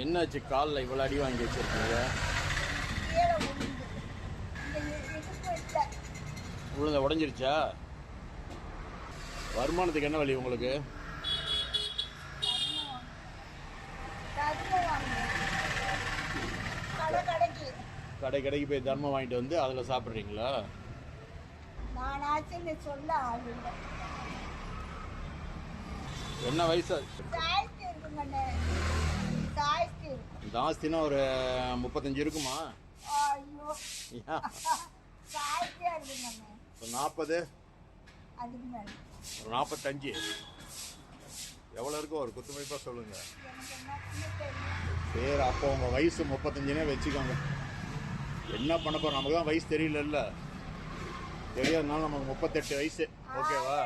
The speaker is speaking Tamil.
என்னாச்சு காலில் இவ்வளோ அடி வாங்கி வச்சிருக்கீங்க? விழுந்த உடஞ்சிருச்சா? வருமானத்துக்கு என்ன வழி உங்களுக்கு? கடை கடைக்கு கடை கடைக்கு போய் தர்மம் வாங்கிட்டு வந்து அதில் சாப்பிட்றீங்களா? என்ன வயசு? இருக்கும் ஜாஸ்தினா ஒரு முப்பத்தஞ்சு இருக்குமா? ஐயோ. ஒரு நாற்பது அதுக்கு மேலே. ஒரு நாற்பத்தஞ்சு எவ்வளோ இருக்கும் ஒரு குத்துமதிப்பாக சொல்லுங்கள் சரி அப்போ உங்கள் வயசு முப்பத்தஞ்சுனே வச்சுக்கோங்க. என்ன பண்ண போகிறோம் நமக்கு தான் வயசு தெரியலல்ல. தெரியாதனால நமக்கு முப்பத்தெட்டு வயசு. ஓகேவா?